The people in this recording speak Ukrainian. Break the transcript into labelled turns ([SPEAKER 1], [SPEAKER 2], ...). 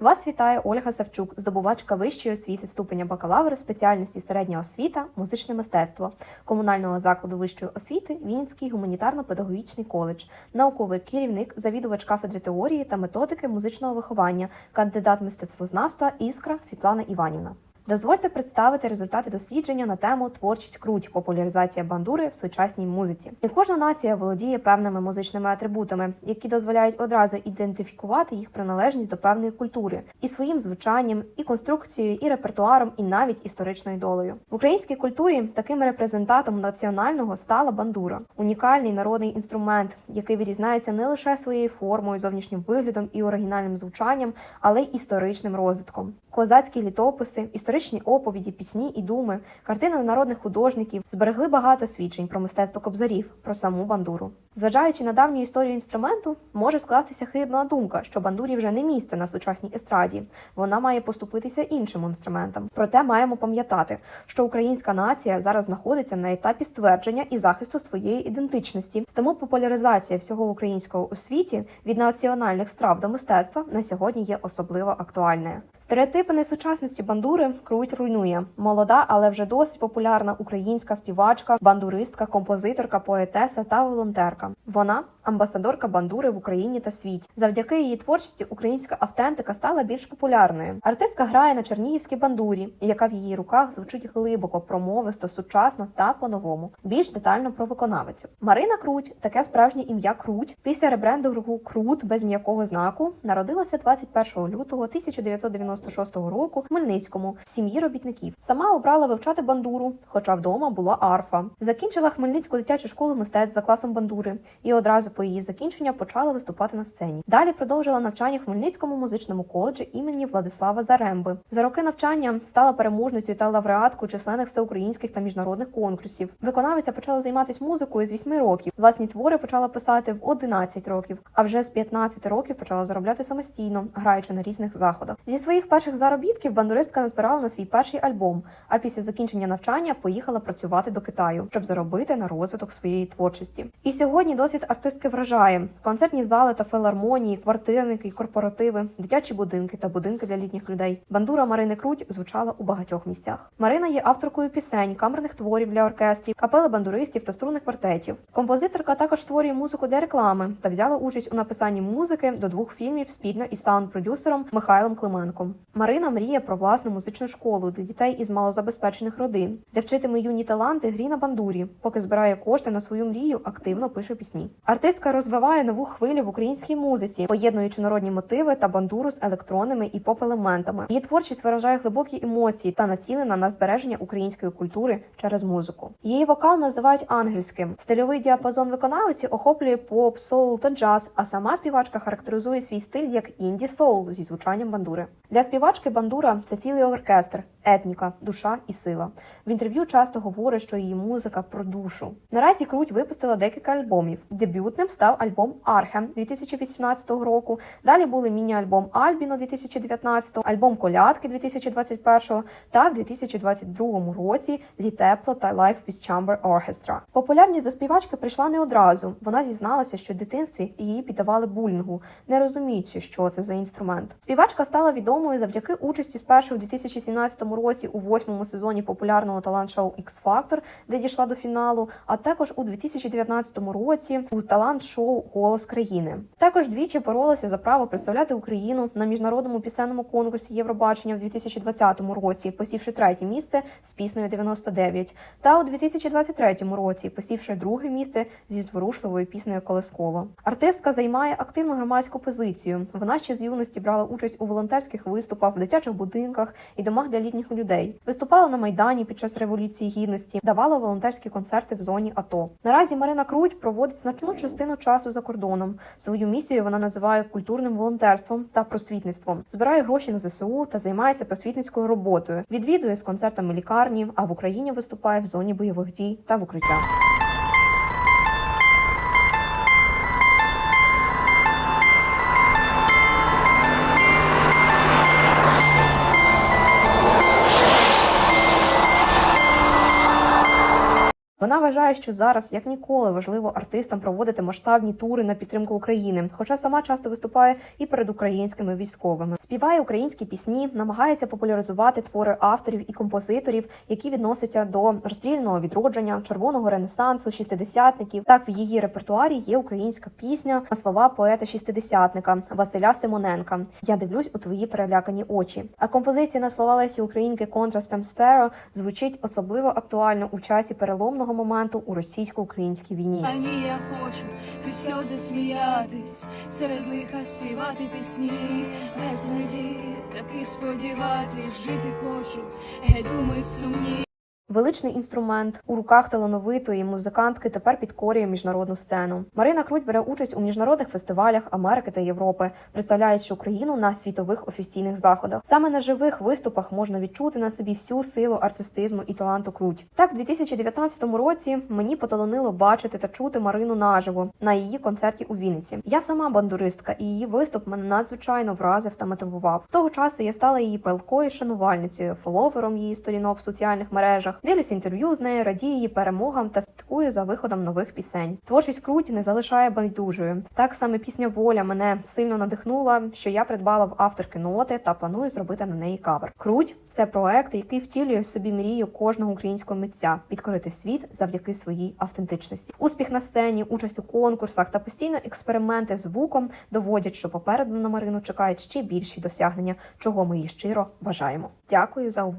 [SPEAKER 1] Вас вітає Ольга Савчук, здобувачка вищої освіти ступеня бакалавра спеціальності середня освіта, музичне мистецтво комунального закладу вищої освіти Вінницький гуманітарно-педагогічний коледж, науковий керівник, завідувач кафедри теорії та методики музичного виховання, кандидат мистецтвознавства Іскра Світлана Іванівна. Дозвольте представити результати дослідження на тему творчість круть, популяризація бандури в сучасній музиці. І кожна нація володіє певними музичними атрибутами, які дозволяють одразу ідентифікувати їх приналежність до певної культури і своїм звучанням, і конструкцією, і репертуаром, і навіть історичною долею. В українській культурі таким репрезентатом національного стала бандура, унікальний народний інструмент, який вирізняється не лише своєю формою, зовнішнім виглядом і оригінальним звучанням, але й історичним розвитком. Козацькі літописи, історичні оповіді, пісні і думи, картини народних художників зберегли багато свідчень про мистецтво кобзарів, про саму бандуру. Зважаючи на давню історію інструменту, може скластися хибна думка, що бандурі вже не місце на сучасній естраді. Вона має поступитися іншим інструментам. Проте маємо пам'ятати, що українська нація зараз знаходиться на етапі ствердження і захисту своєї ідентичності. Тому популяризація всього українського у світі від національних страв до мистецтва на сьогодні є особливо актуальною. Стереотипи несучасності бандури круть руйнує молода, але вже досить популярна українська співачка, бандуристка, композиторка, поетеса та волонтерка. Вона амбасадорка бандури в Україні та світі. Завдяки її творчості українська автентика стала більш популярною. Артистка грає на чернігівській бандурі, яка в її руках звучить глибоко, промовисто, сучасно та по-новому. Більш детально про виконавицю. Марина Круть, таке справжнє ім'я Круть, після ребрендингу Крут без м'якого знаку народилася 21 лютого 1996 року в Хмельницькому в сім'ї робітників. Сама обрала вивчати бандуру, хоча вдома була арфа. Закінчила Хмельницьку дитячу школу мистецтв за класом бандури і одразу по її закінчення почала виступати на сцені. Далі продовжила навчання в Хмельницькому музичному коледжі імені Владислава Заремби. За роки навчання стала переможницею та лауреаткою численних всеукраїнських та міжнародних конкурсів. Виконавиця почала займатися музикою з 8 років. Власні твори почала писати в 11 років, а вже з 15 років почала заробляти самостійно, граючи на різних заходах. Зі своїх перших заробітків бандуристка назбирала на свій перший альбом. А після закінчення навчання поїхала працювати до Китаю, щоб заробити на розвиток своєї творчості. І сьогодні досвід артистки вражає концертні зали та філармонії, квартирники, корпоративи, дитячі будинки та будинки для літніх людей. Бандура Марини Круть звучала у багатьох місцях. Марина є авторкою пісень, камерних творів для оркестрів, капели бандуристів та струнних квартетів. Композиторка також створює музику для реклами та взяла участь у написанні музики до двох фільмів спільно із саунд-продюсером Михайлом Клименком. Марина мріє про власну музичну школу для дітей із малозабезпечених родин, де вчитиме юні таланти грі на бандурі, поки збирає кошти на свою мрію, активно пише пісні. Артистка розвиває нову хвилю в українській музиці, поєднуючи народні мотиви та бандуру з електронними і поп-елементами. Її творчість виражає глибокі емоції та націлена на збереження української культури через музику. Її вокал називають ангельським. Стильовий діапазон виконавиці охоплює поп, соул та джаз. А сама співачка характеризує свій стиль як інді соул зі звучанням бандури. Для співачки бандура це цілий оркестр, етніка, душа і сила. В інтерв'ю часто говорить, що її музика про душу. Наразі круть випустила декілька альбомів. Дебютним став альбом Архем 2018 року. Далі були міні-альбом Альбіно 2019, альбом Колядки 2021 та в 2022 році Літепло та Life with Chamber Orchestra. Популярність до співачки прийшла не одразу. Вона зізналася, що в дитинстві її піддавали булінгу, не розуміючи, що це за інструмент. Співачка стала відомою завдяки участі спершу у 2017 році у восьмому сезоні популярного талант-шоу X Factor, де дійшла до фіналу, а також у 2019 році у талант-шоу Голос країни. Також двічі боролася за право представляти Україну на міжнародному пісенному конкурсі Євробачення в 2020 році, посівши третє місце з піснею 99, та у 2023 році, посівши друге місце зі зворушливою піснею Колескова. Артистка займає активну громадську позицію. Вона ще з юності брала участь у волонтерських виступах дитячих будинках і домах для літніх людей. Виступала на майдані під час революції гідності, давала волонтерські концерти в зоні АТО. Наразі Марина Круть проводить значну частину часу за кордоном. Свою місію вона називає культурним волонтерством та просвітництвом, збирає гроші на ЗСУ та займається просвітницькою роботою. Відвідує з концертами лікарні, а в Україні виступає в зоні бойових дій та в укриттях. Вона вважає, що зараз як ніколи важливо артистам проводити масштабні тури на підтримку України, хоча сама часто виступає і перед українськими військовими. Співає українські пісні, намагається популяризувати твори авторів і композиторів, які відносяться до розстрільного відродження, червоного ренесансу, шістидесятників. Так в її репертуарі є українська пісня на слова поета шістидесятника Василя Симоненка. Я дивлюсь у твої перелякані очі. А композиція на слова Лесі Українки «Контра Спем Сперо» звучить особливо актуально у часі переломного моменту у російсько-українській війні.
[SPEAKER 2] А ні, я хочу крізь сльози сміятись, серед лиха співати пісні, без надії, таки сподіватись, жити хочу, геть сумні.
[SPEAKER 1] Величний інструмент у руках талановитої музикантки тепер підкорює міжнародну сцену. Марина Круть бере участь у міжнародних фестивалях Америки та Європи, представляючи Україну на світових офіційних заходах. Саме на живих виступах можна відчути на собі всю силу артистизму і таланту Круть. Так, в 2019 році мені поталанило бачити та чути Марину наживо на її концерті у Вінниці. Я сама бандуристка, і її виступ мене надзвичайно вразив та мотивував. З того часу я стала її палкою шанувальницею, фоловером її сторінок в соціальних мережах. Дивлюсь інтерв'ю з нею, радію її перемогам та слідкую за виходом нових пісень. Творчість Круть не залишає байдужою. Так саме пісня Воля мене сильно надихнула, що я придбала в авторки ноти та планую зробити на неї кавер. Круть це проект, який втілює собі мрію кожного українського митця підкорити світ завдяки своїй автентичності. Успіх на сцені, участь у конкурсах та постійно експерименти звуком доводять, що попереду на Марину чекають ще більші досягнення, чого ми їй щиро бажаємо. Дякую за увагу.